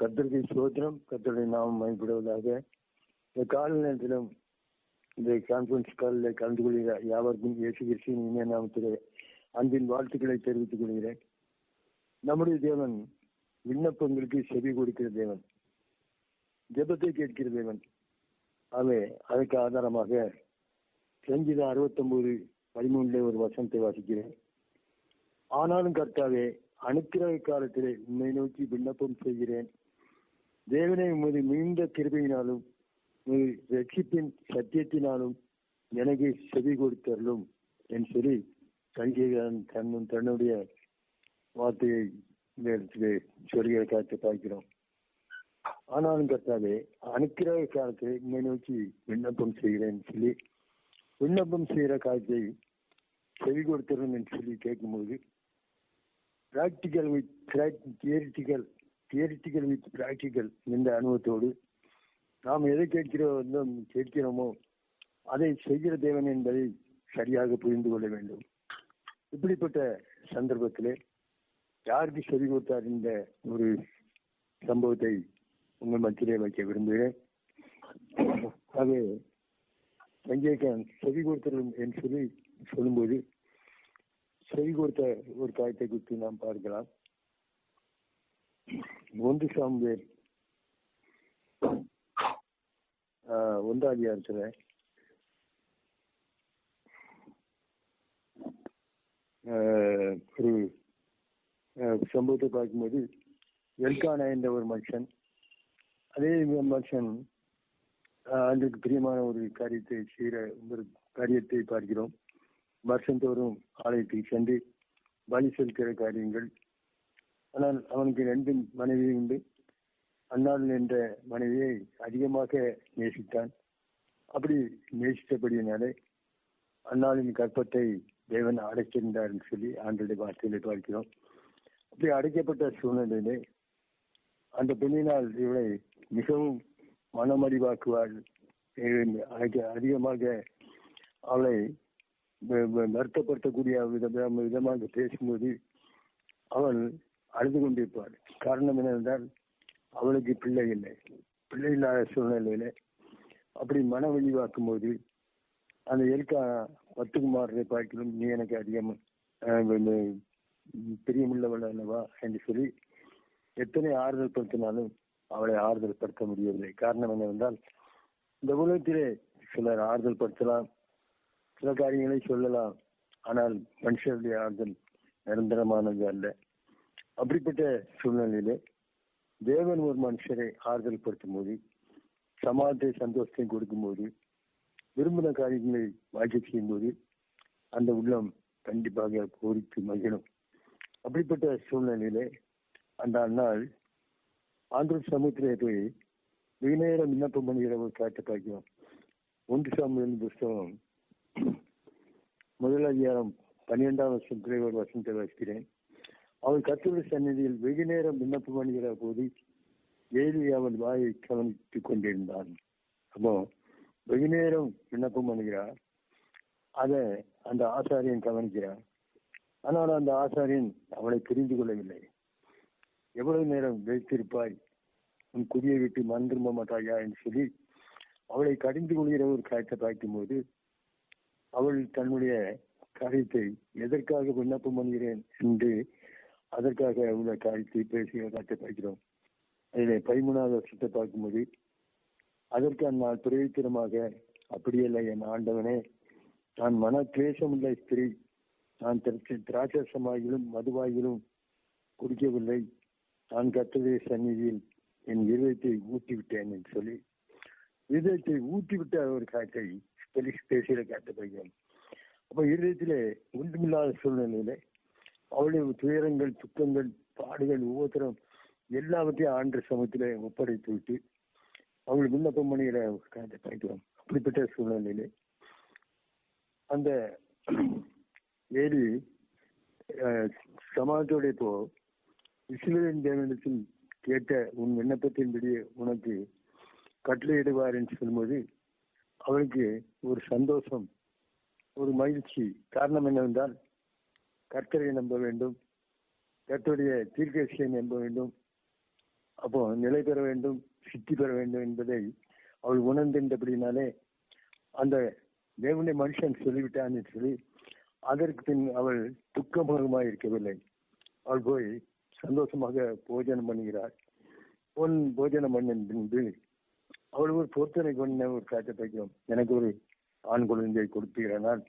கத்தருக்கு சோதனம் கத்தருடைய நாமம் பயன்படுவதாக. இந்த கால நேரத்திலும் இந்த கான்பரன்ஸ் காலில் கலந்து கொள்கிற யாவருக்கும் இயேசு கிறிஸ்துவின் இனிய நாமத்திலே அன்பின் வாழ்த்துக்களை தெரிவித்துக் கொள்கிறேன். நம்முடைய தேவன் விண்ணப்பங்களுக்கு செவி கொடுக்கிற தேவன். ஜெபத்தை கேட்கிற தேவன். ஆகவே அதற்கு ஆதாரமாக செஞ்சித அறுபத்தொன்பது பதிமூணுல ஒரு வசனத்தை வாசிக்கிறேன். ஆனாலும் கர்த்தாவே அனுக்கிரக காலத்திலே உண்மை நோக்கி விண்ணப்பம் செய்கிறேன். தேவனை உமது நீண்ட கிருபையினாலும் ரட்சிப்பின் சத்தியத்தினாலும் எனக்கு செவி கொடுத்தருளும். என்று சொல்லி சங்கீதன் தன்னும் தன்னுடைய வார்த்தையை இந்த சொல்கிற காலத்தை பார்க்கிறோம். ஆனாலும் கத்தாலே அனுக்கிற காலத்தை உண்மை நோக்கி விண்ணப்பம் செய்கிறேன் சொல்லி விண்ணப்பம் செய்கிற காலத்தை செவி கொடுத்தரும் என்று சொல்லி கேட்கும்போது practical with theoretical theoretical with practical என்ற அனுபவத்தோடு நாம் எதை கேட்கிறோம் கேட்கிறோமோ அதை செய்கிற தேவன் என்பதை சரியாக புரிந்து கொள்ள வேண்டும். இப்படிப்பட்ட சந்தர்ப்பத்திலே யாருக்கு செவி கொடுத்தார் இந்த ஒரு சம்பவத்தை உங்கள் மத்தியிலே வைக்க விரும்புகிறேன். அது சஞ்சய்கான் செவி கொடுத்தரும் என்று சொல்லி சொல்லும்போது செவி கொடுத்த ஒரு காயத்தை குறித்து நாம் பார்க்கலாம். ஒன்று சாம்பேர் ஒன்றாம் அதிகாரத்தில். ஒரு சம்பவத்தை பார்க்கும்போது எல்கானா என்ற ஒரு மனுஷன் அதே மனுஷன் அதற்கு பிரியமான ஒரு காரியத்தை செய்கிற ஒரு காரியத்தை பார்க்கிறோம். வருஷந்தோறும் ஆலயத்துக்கு சென்று பலி செலுத்துகிற காரியங்கள் ஆனால் அவனுக்கு ரெண்டு மனைவி உண்டு. அன்னாள் என்ற மனைவியை அதிகமாக நேசித்தான். அப்படி நேசித்தபடியினாலே அன்னாளின் கற்பத்தை தேவன் அடைச்சிருந்தார் சொல்லி ஆண்டுடைய வார்த்தையிலே பார்க்கிறோம் அப்படி அடைக்கப்பட்ட சூழ்நிலையிலே அந்த பெண்ணினால் இவளை மிகவும் மனமறிவாக்குவாள் அதிகமாக அவளை வருத்தப்படுத்தக்கூடிய விதமாக பேசும்போது அவள் அழுது கொண்டிருப்பார். காரணம் என்னவென்றால் அவளுக்கு பிள்ளை இல்லை. பிள்ளை இல்லாத சூழ்நிலையில அப்படி மன வழிவாக்கும் போது அந்த எல்கா பத்துக்குமாரை பார்க்கலும் நீ எனக்கு அதிகம் பிரியமுள்ளவள் அல்லவா? என்று சொல்லி எத்தனை ஆறுதல் படுத்தினாலும் அவளை ஆறுதல் படுத்த முடியவில்லை. காரணம் என்னவென்றால் இந்த உலகத்திலே சிலர் ஆறுதல் படுத்தலாம் சில காரியங்களை சொல்லலாம். ஆனால் மனுஷருடைய ஆறுதல் நிரந்தரமானது அல்ல. அப்படிப்பட்ட சூழ்நிலையிலே தேவன் ஒரு மனுஷரை ஆறுதல் படுத்தும் போது சமாதத்தை சந்தோஷத்தையும் கொடுக்கும் போது விரும்பின காரியங்களை வாழ்க்கை செய்யும் போது அந்த உள்ளம் கண்டிப்பாக கோரித்து மகிழும். அப்படிப்பட்ட சூழ்நிலையிலே அந்த அண்ணாள் ஆந்திர சமூகத்திலே போய் வெகுநேரம் விண்ணப்பம் பண்ணுகிற ஒரு காட்டை பார்க்கிறோம். ஒன்று சாமியின் புஸ்தகம் முதல் அதிகாரம் பன்னிரெண்டாம் வருஷம் ஒரு வசனத்தை வாசிக்கிறேன். அவள் கத்தோட சந்நிதியில் வெகு நேரம் விண்ணப்பம் பண்ணுகிற போது ஏழு அவன் வாயை கவனித்துக் கொண்டிருந்தான். அப்போ வெகு நேரம் விண்ணப்பம் பண்ணுகிறார். அதை அந்த ஆசாரியன் கவனிக்கிறார். ஆனால் அந்த ஆசாரியன் அவளை புரிந்து கொள்ளவில்லை. எவ்வளவு நேரம் வைத்திருப்பாய் உன் குடியை விட்டு மண் திரும்ப மாட்டாயா? என்று சொல்லி அவளை கடிந்து கொள்கிற ஒரு காரியத்தை பார்க்கும்போது அவள் தன்னுடைய காரியத்தை எதற்காக விண்ணப்பம் பண்ணுகிறேன் என்று அதற்காக உள்ள காரியத்தை பேசி நாட்டை பார்க்கிறோம் அதில் பதிமூணாவது வருஷத்தை பார்க்கும்போது அதற்கு நான் பிரயோத்திரமாக அப்படியல்ல என் ஆண்டவனே நான் மன கிளேசமுள்ள ஸ்திரீ நான் திராட்சசமாகிலும் மதுவாயிலும் குடிக்கவில்லை. நான் கத்தடைய சந்நிதியில் என் இருதயத்தை ஊட்டிவிட்டேன் என்று சொல்லி இருதயத்தை ஊட்டிவிட்ட ஒரு காற்றை பேசுகிற காற்றை பையன் அப்ப இருதயத்திலே ஒன்றுமில்லாத சூழ்நிலையிலே அவளுடைய துயரங்கள் துக்கங்கள் பாடுகள் ஒவ்வொருத்தரும் எல்லாவற்றையும் ஆண்டு சமயத்திலே ஒப்படைத்து விட்டு அவள் விண்ணப்பம் பண்ணுகிற காரியத்தை அப்படிப்பட்ட சூழ்நிலையிலே அந்த ஏரி சமாஜத்தோட இப்போ இஸ்ரேலின் தேவனிடத்தில் கேட்ட உன் விண்ணப்பத்தின்படி உனக்கு கட்டளையிடுவார் என்று சொல்லும்போது அவளுக்கு ஒரு சந்தோஷம் ஒரு மகிழ்ச்சி. காரணம் என்னவென்றால் கர்த்தரை நம்ப வேண்டும். கர்த்தருடைய தீர்க்கசியை நம்ப வேண்டும். அப்போ நிலை பெற வேண்டும் சித்தி பெற வேண்டும் என்பதை அவள் உணர்ந்திருந்தபடினாலே அந்த தேவனை மனுஷன் சொல்லிவிட்டான் என்று சொல்லி அதற்கு பின் அவள் துக்கமாக இருக்கவில்லை. அவள் போய் சந்தோஷமாக போஜனம் பண்ணுகிறாள். பொன் போஜனம் பண்ணின் பின்பு அவள் ஒரு பொருத்தனை கொண்ட ஒரு காட்சி எனக்கு ஒரு ஆண் குழந்தையை கொடுத்தீரானால்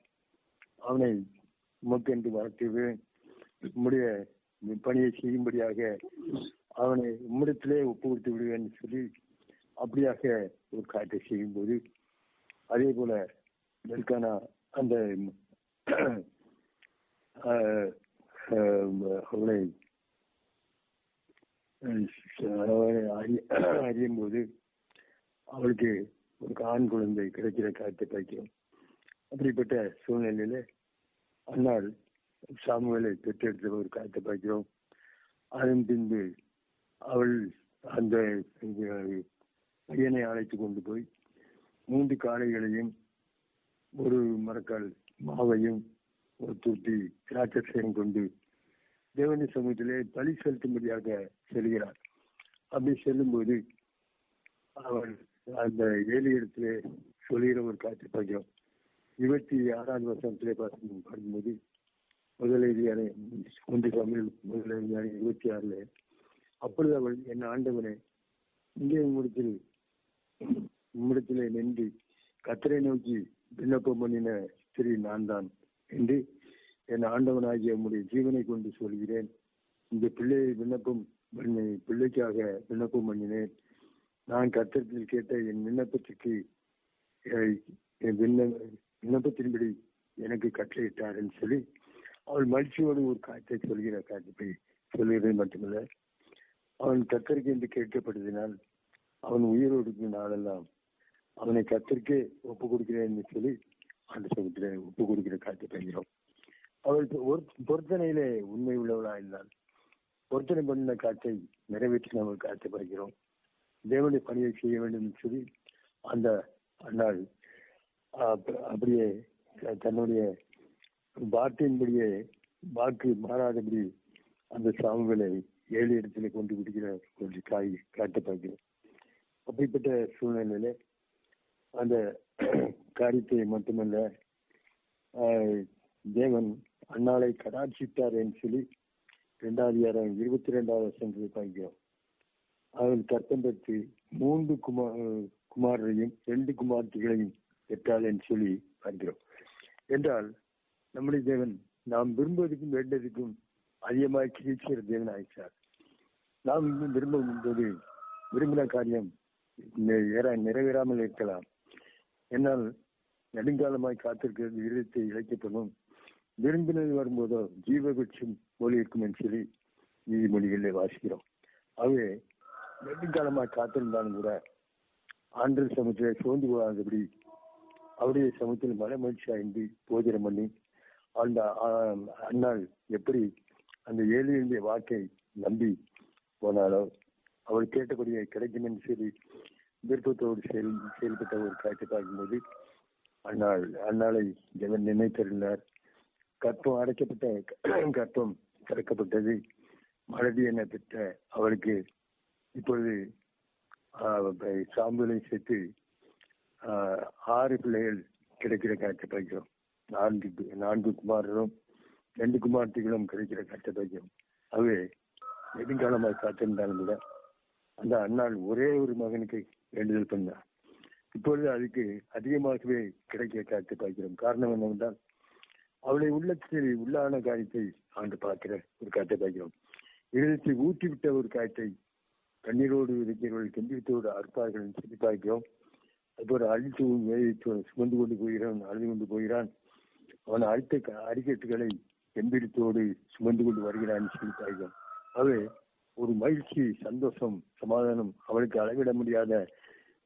அவனை முக்கென்று வளர்த்துவேன் உம்முடைய பணியை செய்யும்படியாக அவனை உம்மிடத்திலே ஒப்பு கொடுத்து விடுவேன் சொல்லி அப்படியாக ஒரு காட்டை செய்யும்போது அதே போல நெல்கானா அந்த அவனை அவளை அறியும் போது அவளுக்கு ஒரு ஆண் குழந்தை கிடைக்கிற காரியத்தை பார்க்கிறோம். அப்படிப்பட்ட சூழ்நிலையில அன்னால் சாமுவேலை பெற்றெடுத்த ஒரு காரியத்தை பார்க்கிறோம். அதன் பின்பு அவள் அந்த பையனை அழைத்து கொண்டு போய் மூன்று காளைகளையும் ஒரு மரக்கால் மாவையும் ஒரு துட்டி திராட்சையும் கொண்டு தேவனி சமூகத்திலே பலி செலுத்தும்படியாக செல்கிறார். அப்படி செல்லும்போது அவள் அந்த ஏழு இடத்திலே சொல்கிற ஒரு காட்சி பார்க்கிறோம். இருபத்தி ஆறாவது வருஷத்திலே பார்க்கும் முதல் முதலேதியான ஒன்று தமிழ் முதலேதியான இருபத்தி ஆறுல. அப்பொழுது அவள் என் ஆண்டவனே இங்கே உம்மிடத்தில் உம்மிடத்திலே நின்று கத்தரை நோக்கி விண்ணப்பம் பண்ணின ஸ்திரீ நான் தான் என்று என் ஆண்டவனாகிய உம்முடைய ஜீவனை கொண்டு சொல்கிறேன். இந்த பிள்ளையை விண்ணப்பம் பண்ணி பிள்ளைக்காக விண்ணப்பம் பண்ணினேன். நான் கத்திரத்தில் கேட்ட என் விண்ணப்பத்திற்கு அஹ், திரும்பி விண்ணப்பத்தின்படி எனக்கு கட்டளையிட்டாருன்னு சொல்லி அவள் மகிழ்ச்சியோடு ஒரு காட்சை சொல்கிற காட்சி சொல்கிறது மட்டுமல்ல அவன் கத்தருக்கு என்று கேட்கப்பட்டதினால் அவன் உயிரோடு நாளெல்லாம் அவனை கத்தருக்கே ஒப்பு கொடுக்கிறேன் சொல்லி அந்த சமயத்திலே ஒப்பு கொடுக்கிற காட்சி பெறுகிறோம். அவள் ஒரு பொருத்தனையிலே உண்மை உள்ளவளா இருந்தால் பொருத்தனை பண்ணின காற்றை நிறைவேற்றி நம்ம காட்சி பறிக்கிறோம் தேவனுடைய பணியை செய்ய வேண்டும் என்று சொல்லி அந்த அண்ணாள் அப்படியே தன்னுடைய வார்த்தையின்படியே வாக்கு மாறாதபடி அந்த சாமுவேலை ஏழு இடத்துல கொண்டு விடுகிற கொஞ்சம் காய் காட்ட பார்க்கிறோம் அப்படிப்பட்ட சூழ்நிலையில அந்த காரியத்தை மட்டுமல்ல தேவன் அண்ணாலை கடாட்சித்தார் என்று சொல்லி இரண்டாவது அதிகாரம் இருபத்தி ரெண்டாவது வருஷத்தில் பார்க்கிறோம். அவள் கர்த்தம் பெற்று மூன்று குமார் குமாரரையும் ரெண்டு குமார்த்திகளையும் பெற்றாள் என்று சொல்லி பார்க்கிறோம். என்றால் நம்முடைய தேவன் நாம் விரும்புவதற்கும் வேண்டதுக்கும் அதிகமாக கிழிச்சிற தேவன் ஆயிடுச்சார் நாம் இன்னும் விரும்பும் போது விரும்பின காரியம் நிறைவேறாமல் இருக்கலாம். என்னால் நெடுங்காலமாய் காத்திருக்கிறது இருதயத்தை இழைக்கப்படும். விரும்பினது வரும்போதோ ஜீவபட்சம் போல இருக்கும் என்று சொல்லி நீதிமொழிகளில் வாசிக்கிறோம். ஆகவே நெடுங்காலமாய் காத்திருந்தாலும் கூட ஆண்டு சமூகத்தில் சோர்ந்து போகாதபடி அவருடைய சமூகத்தில் மன மகிழ்ச்சி அடைந்து போஜனம் பண்ணி அந்த அண்ணாள் எப்படி அந்த ஏழையுடைய வாக்கை நம்பி போனாலோ அவள் கேட்டக்கூடிய கிடைக்கும் என்று சொல்லி விருப்பத்தோடு செயல் செயல்பட்ட ஒரு காட்சி பார்க்கும்போது அண்ணாள் அண்ணாளை ஜெகன் நினைத்திருந்தார் கற்பம் அடைக்கப்பட்ட கற்பம் திறக்கப்பட்டது. மறதி என பெற்ற அவளுக்கு இப்பொழுது சாம்பலை சேர்த்து ஆறு பிள்ளைகள் கிடைக்கிற காட்சி பார்க்கிறோம் நான்கு நான்கு குமாரரும் ரெண்டு குமார்த்திகளும் கிடைக்கிற காட்சி பார்க்கிறோம் அவை நெடுங்காலமாக காத்திருந்தாலும் கூட அந்த அண்ணாள் ஒரே ஒரு மகனுக்கு வேண்டுதல் பண்ணார். இப்பொழுது அதுக்கு அதிகமாகவே கிடைக்க காத்து பார்க்கிறோம் காரணம் என்னவென்றால் அவளை உள்ளத்தில் உள்ளான காரியத்தை ஆண்டு பார்க்கிற ஒரு காட்டை பார்க்கிறோம் இதயத்தை ஊற்றிவிட்ட ஒரு காயத்தை கண்ணீரோடு இருக்கிறவர்கள் கம்பீரத்தோடு அற்பார்கள் என்று சொல்லி பார்க்கிறோம் ஒரு அழித்து சுமந்து கொண்டு போகிறான் அழுது கொண்டு போகிறான். அவன் அழுத்த அடிக்கட்டுகளை கம்பீரத்தோடு சுமந்து கொண்டு வருகிறான் சொல்லி தாய்கள் ஆகவே ஒரு மகிழ்ச்சி சந்தோஷம் சமாதானம் அவளுக்கு அளவிட முடியாத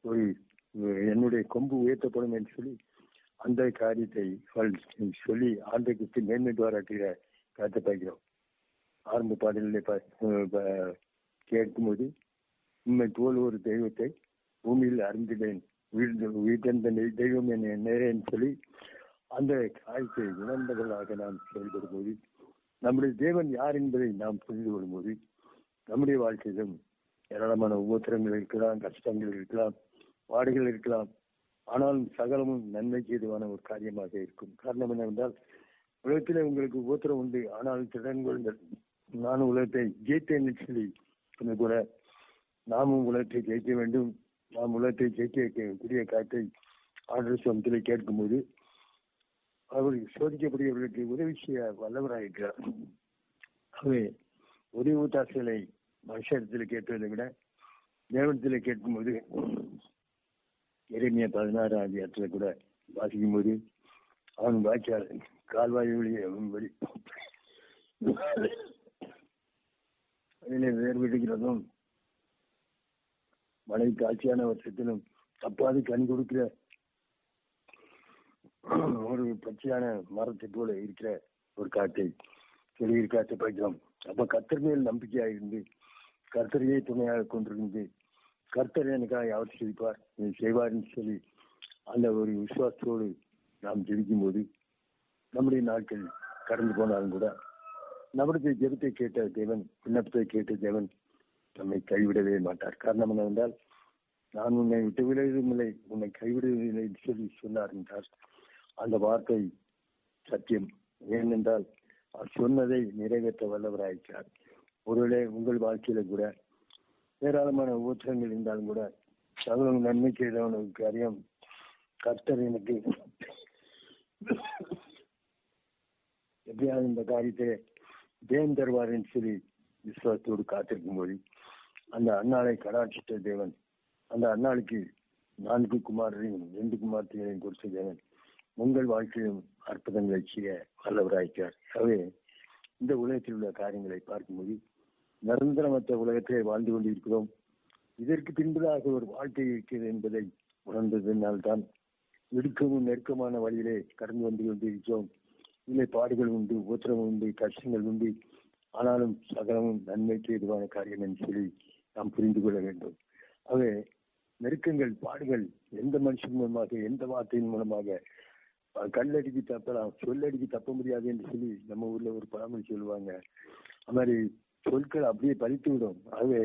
ஒரு என்னுடைய கொம்பு உயர்த்தப்படும் என்று சொல்லி அந்த காரியத்தை அவள் சொல்லி ஆண்டைக்கு மேன்மை பாராட்டுகிற காத்த பார்க்கிறோம். ஆரம்ப பாடலிலே கேட்கும்போது உண்மை தோல் ஒரு தெய்வத்தை பூமியில் அறிந்திடேன் உயிர் உயிர்த்தெந்த தெய்வம் என்னை நேரேன்னு சொல்லி அந்த காரியத்தை உணர்ந்தவர்களாக நாம் செயல்படும் போது நம்முடைய தேவன் யார் என்பதை நாம் புரிந்து கொள்ளும்போது நம்முடைய வாழ்க்கையிலும் ஏராளமான உபத்திரங்கள் இருக்கலாம் கஷ்டங்கள் இருக்கலாம் பாடுகள் இருக்கலாம். ஆனாலும் சகலமும் நன்மைக்கு எதுவான ஒரு காரியமாக இருக்கும். காரணம் என்னவென்றால் உலகத்திலே உங்களுக்கு உபத்திரம் உண்டு. ஆனால் திறன் கொள்ளுங்கள் நான் உலகத்தை ஜெயித்தேன் சொல்லி கூட நாமும் உலகத்தை ஜெயிக்க வேண்டும். நாம் உலகத்தை ஜெயிக்க கூடிய காட்டை ஆண்டர் சொந்தத்திலே கேட்கும்போது அவர் சோதிக்கக்கூடியவர்களுக்கு உதவி செய்ய வல்லவராயிருக்கிறார் ஆகவே உதவி ஊத்தாசைகளை மனுஷத்தில் கேட்பதை விட தேவனத்தில் கேட்கும்போது இறைமைய பதினாறு அதிகாரத்துல கூட வாசிக்கும் போது அவன் வாய்க்கால் கால்வாய் வழியே வழி மழை காட்சியான வருஷத்திலும் தப்பாது கண் கொடுக்கிற ஒரு பச்சையான மரத்தை போல இருக்கிற ஒரு காற்றை வெளியில் காற்றை பார்க்கிறோம் அப்ப கர்த்தர் மேல் நம்பிக்கையா இருந்து கர்த்தரையே துணையாக கொண்டிருந்து கர்த்தர் எனக்காக அவர் செய்வார் நீ செய்வார்னு சொல்லி அந்த ஒரு விசுவாசத்தோடு நாம் ஜெபிக்கும் போது நம்முடைய நாட்கள் கடந்து போனாலும் கூட நம்முடைய ஜெபத்தை கேட்ட தேவன் விண்ணப்பத்தை கேட்ட தேவன் நம்மை கைவிடவே மாட்டார். காரணம் என்னவென்றால் நான் உன்னை விட்டு விலகுவதில்லை உன்னை கைவிடுவதில்லை என்று சொல்லி சொன்னார் என்றார் அந்த வார்த்தை சத்தியம். ஏனென்றால் அவர் சொன்னதை நிறைவேற்ற வல்லவராயிருக்கிறார் ஒருவேளை உங்கள் வாழ்க்கையில கூட ஏராளமான ஊற்றங்கள் இருந்தாலும் கூட சகலம் நன்மை செய்தவனுக்கு காரியம் கர்த்தர் எனக்கு எப்படியாவது இந்த காரியத்தை தேவன் தருவார்னு சொல்லி விசுவாசத்தோடு காத்திருக்கும் போது அந்த அண்ணாளை கடாட்சித்த தேவன் அந்த அண்ணாளுக்கு நான்கு குமாரரையும் ரெண்டு குமார்த்தைகளையும் கொடுத்த தேவன் உங்கள் வாழ்க்கையிலும் அற்புதங்களை செய்ய வல்லவராயிருக்கிறார் ஆகவே இந்த உலகத்தில் உள்ள காரியங்களை பார்க்கும்போது நிரந்தரமற்ற உலகத்திலே வாழ்ந்து கொண்டிருக்கிறோம். இதற்கு பின்பதாக ஒரு வாழ்க்கை இருக்கிறது என்பதை உணர்ந்ததினால்தான் இடுக்கவும் நெருக்கமான வழியிலே கடந்து வந்து கொண்டிருக்கிறோம். இல்லை பாடுகள் உண்டு உபத்திரம் உண்டு கஷ்டங்கள் உண்டு. ஆனாலும் சகலமும் நன்மைக்கு எதுவான காரியம் என்று சொல்லி நாம் புரிந்து கொள்ள வேண்டும். ஆகவே நெருக்கங்கள் பாடுகள் எந்த மனுஷன் மூலமாக எந்த வார்த்தையின் மூலமாக கல்லடிக்கு தப்பலாம் சொல்லடிக்கு தப்ப முடியாது என்று சொல்லி நம்ம ஊர்ல ஒரு பழமொழி சொல்லுவாங்க. அது மாதிரி சொற்கள் அப்படியே பறித்து விடும். ஆகவே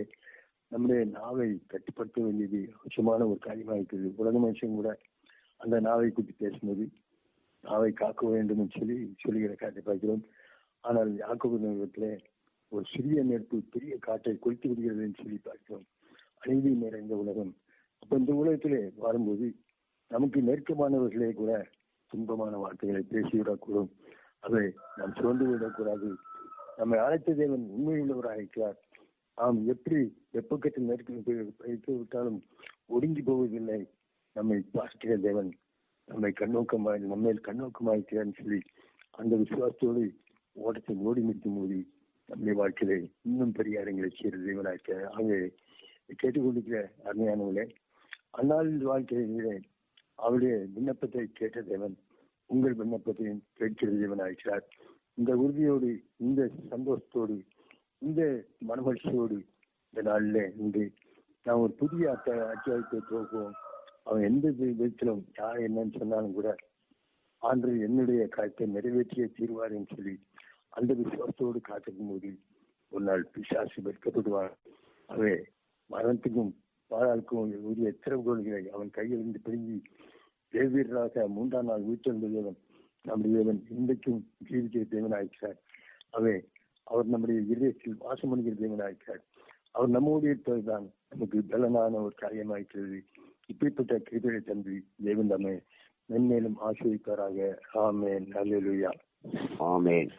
நம்முடைய நாவை கட்டுப்படுத்த வேண்டியது அவசியமான ஒரு காரியமாக இருக்குது. உலக மனுஷன் கூட அந்த நாவை கூட்டி பேசும்போது நாவை காக்க வேண்டும் என்று சொல்லி சொல்லுகிற காட்டை பார்க்கிறோம். ஆனால் யாக்கோபத்தில் ஒரு சிறிய நெருப்பு பெரிய காட்டை கொளுத்து விடுகிறது என்று சொல்லி பார்க்கிறோம். அழிவு நிறைந்த உலகம். அப்ப இந்த உலகத்திலே வரும்போது நமக்கு நெருக்கமானவர்களே கூட துன்பமான வார்த்தைகளை பேசிவிடக்கூடும். அதை நாம் சோர்ந்து விடக்கூடாது. நம்மை அழைத்த தேவன் உண்மையுள்ளவராக இருக்கிறார். நாம் எப்படி வெப்பக்கத்தில் நெருக்கி வைத்து விட்டாலும் ஒடுங்கி போவதில்லை. நம்மை பார்க்கிற தேவன் நம்மை கண்ணோக்கமாய் நம்மை கண்ணோக்கமாயிருக்கிறான்னு சொல்லி அந்த விசுவாசத்தோடு ஓட்டத்தை ஓடி முடிக்கும் போது நம்முடைய வாழ்க்கையில இன்னும் பெரிய இடங்களை செய்கிற தேவனாக ஆகவே கேட்டுக்கொண்டிருக்கிற அருமையானவர்களே அந்நாளின் வாழ்க்கையிலே அவருடைய விண்ணப்பத்தை கேட்ட தேவன் உங்கள் விண்ணப்பத்தையும் கேட்கிற தேவனாயிருக்கிறார் இந்த உறுதியோடு இந்த சந்தோஷத்தோடு இந்த மனமகிழ்ச்சியோடு இந்த நாளில் இன்று நாம் ஒரு புதிய அத்த அத்தியாயத்தை துவக்குவோம். அவன் எந்த விதத்திலும் யார் என்னன்னு சொன்னாலும் கூட ஆண்டு என்னுடைய காலத்தை நிறைவேற்றிய தீர்வாருன்னு சொல்லி அந்த விசுவாசத்தோடு காத்திருக்கும் போது ஒரு நாள் பிசாசு வெட்கப்படுவார். அவை மரணத்துக்கும் பாழாக்கும் உரிய திறவுகோள்களை அவன் கையிலிருந்து பிடுங்கி தேவீரராக மூன்றாம் நாள் வீட்டிருந்த தேவன் நம்முடைய தேவன் இன்றைக்கும் ஜீவிக்கிற தேவனாயிருக்கிறார். அவை அவர் நம்முடைய இதயத்தில் வாசம் பண்ணுகிற தேவனாயிருக்கிறார். அவர் நம்மோடு இருப்பதுதான் நமக்கு பலனான ஒரு காரியமாயிருக்கிறது. இப்படிப்பட்ட கிருபையை தந்து தேவன் நம்மை மென்மேலும் ஆசிரியப்பாராக ஆமேன். அல்லேலூயா ஆமேன்.